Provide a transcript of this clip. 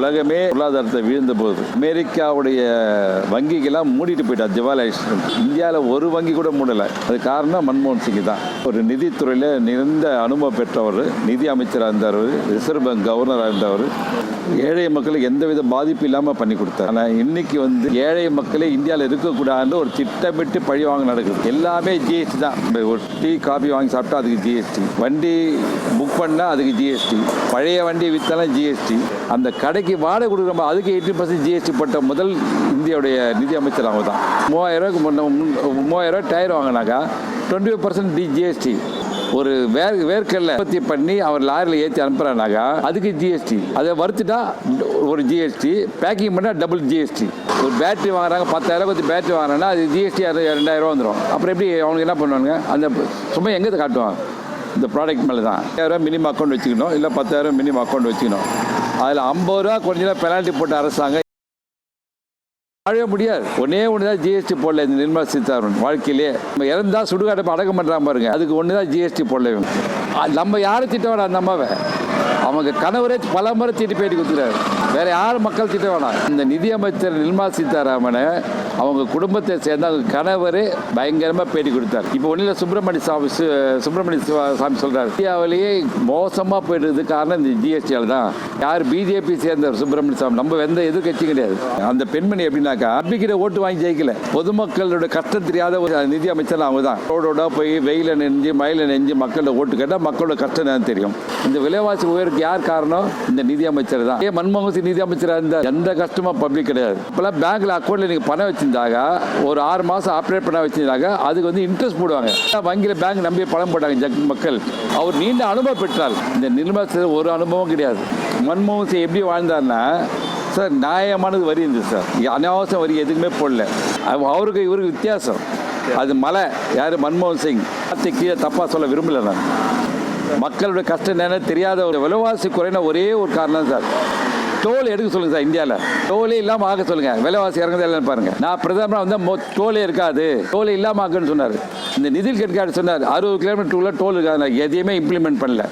உலகமே பொருளாதாரத்தை வீழ்ந்த போது அமெரிக்காவுடைய வங்கிக்கெல்லாம் மூடிட்டு போயிட்டா திவாலாயிடுச்சு இந்தியாவில் ஒரு வங்கி கூட மூடலை. அது காரணம் மன்மோகன் சிங் தான். ஒரு நிதித்துறையில் நிறைந்த அனுபவம் பெற்றவர் நிதி அமைச்சராக இருந்தார் ரிசர்வ் பேங்க் கவர்னராக இருந்தவர் ஏழை மக்களுக்கு எந்தவித பாதிப்பு இல்லாமல் பண்ணி கொடுத்தார். ஆனால் இன்னைக்கு வந்து ஏழை மக்களே இந்தியாவில் இருக்கக்கூடாதுன்னு ஒரு திட்டமிட்டு பழி வாங்க நடக்குது. எல்லாமே ஜிஎஸ்டி தான். ஒரு டீ காபி வாங்கி சாப்பிட்டா அதுக்கு ஜிஎஸ்டி வண்டி புக் பண்ணால் அதுக்கு ஜிஎஸ்டி பழைய வண்டி விற்றாலும் ஜிஎஸ்டி அந்த கடைக்கு வாடகை கொடுக்குறோம் அதுக்கு எயிட்டி பர்சன்ட் ஜிஎஸ்டி போட்ட முதல் இந்தியாவுடைய நிதி அமைச்சர் அவங்க தான். மூவாயிரம் ரூபாய்க்கு முன்ன முன் மூவாயிரம் ரூபாய் டயர் வாங்கினாக்கா டுவெண்ட்டி ஃபைவ் பர்சன்ட் டி ஜிஎஸ்டி ஒரு வேர் வேர்க்கல்ல உற்பத்தி பண்ணி அவர் லாரியில் ஏற்றி அனுப்புகிறானாக்கா அதுக்கு ஜிஎஸ்டி அதை வறுத்துட்டா ஒரு ஜிஎஸ்டி பேக்கிங் பண்ணால் டபுள் ஜிஎஸ்டி ஒரு பேட்டரி வாங்குறாங்க பத்தாயிரம் பற்றி பேட்டரி வாங்குறாங்கன்னா அது ஜிஎஸ்டி ரெண்டாயிரம் வந்துடும் அப்புறம் எப்படி அவனுக்கு என்ன பண்ணுவானுங்க? அந்த சும்மா எங்கே காட்டுவான்? இந்த ப்ராடக்ட் மேலே தான் ஐயாயிரம் மினிமம் அக்கௌண்ட் வச்சுக்கணும் இல்லை பத்தாயிரம் மினிமம் அக்கௌண்ட் வச்சுக்கணும். அதில் ஐம்பது ரூபா கொஞ்சம் பெனால்ட்டி போட்டு அரசாங்கம். வாழவே முடியாது. ஒன்னே ஒன்று தான் ஜிஎஸ்டி போடல இந்த நிர்மலா சீதாராமன் வாழ்க்கையிலே. நம்ம இறந்தா சுடுகாட்டை அடக்கம் பண்ணுறான் பாருங்க. அதுக்கு ஒன்று தான் ஜிஎஸ்டி போடல நம்ம யாரை திட்டம் வேணாம் அந்த அம்மாவை. அவங்க கணவரே பல முறை திட்டி பேட்டி கொடுத்துறாரு வேற யாரும் மக்கள் திட்ட வேணாம் இந்த நிதியமைச்சர் நிர்மலா சீதாராமனை அவங்க குடும்பத்தை சேர்ந்த அவங்க கணவரே பயங்கரமாக பேட்டி கொடுத்தார். இப்போ ஒன்றில் சுப்பிரமணிய சாமி சுப்பிரமணிய சாமி சொல்கிறார் இந்தியாவிலேயே மோசமாக போயிட்டு காரணம் இந்த ஜிஎஸ்டியால் தான். யார் பிஜேபி சேர்ந்தவர் சுப்பிரமணிய சாமி நம்ம எந்த எதிர்கட்சியும் கிடையாது. அந்த பெண்மணி எப்படின்னாக்கா நம்பிக்கிற ஓட்டு வாங்கி ஜெயிக்கல. பொதுமக்களோட கஷ்டம் தெரியாத ஒரு நிதி அமைச்சர் அவங்க தான் ரோடோட போய் வெயில நெஞ்சு மயில நெஞ்சு மக்களோட ஓட்டு கேட்டால் மக்களோட கஷ்டம் என்னன்னு தெரியும். இந்த விலைவாசி உயருக்கு யார் காரணம்? இந்த நிதி அமைச்சர் தான். ஏன் மன்மோகன் சிங் நிதி அமைச்சராக இருந்தார் எந்த கஷ்டமா பப்ளிக் கிடையாது. இப்பெல்லாம் பேங்க்ல அக்கௌண்ட்ல நீங்க பணம் வச்சிருந்தாங்க ஒரு ஆறு மாசம் ஆப்ரேட் பண்ண வச்சிருந்தாங்க அதுக்கு வந்து இன்ட்ரெஸ்ட் போடுவாங்க. வங்கியில் பேங்க் நம்பி பணம் போட்டாங்க ஜக் மக்கள். அவர் நீண்ட அனுபவம் பெற்றார். இந்த நிர்மலா ஒரு அனுபவம் கிடையாது. மன்மோகன் சிங் எப்படி வாழ்ந்தார்னா சார் நியாயமானது வரி இருந்தது சார். அனாவசியம் வரி எதுக்குமே போடல. அவருக்கு இவருக்கு வித்தியாசம். அது மலை. யார்? மன்மோகன் சிங். கீழே தப்பாக சொல்ல விரும்பல நான். மக்களோட கஷ்டம் என்னன்னு தெரியாத ஒரு விலைவாசி குறைன ஒரே ஒரு காரணம் சார். டோல் எடுக்க சொல்லுங்க சார் இந்தியாவில் டோலே இல்லாமல் ஆக சொல்லுங்க. விலைவாசி இறங்குது இல்லைன்னு பாருங்க. நான் பிரதமராக வந்து டோலே இருக்காது. டோலே இல்லாமல் ஆகுன்னு சொன்னார். இந்த நிதில் கட்காரி சொன்னார். அறுபது கிலோமீட்டர் டோல் இருக்காது எதையுமே இம்ப்ளிமெண்ட் பண்ணல.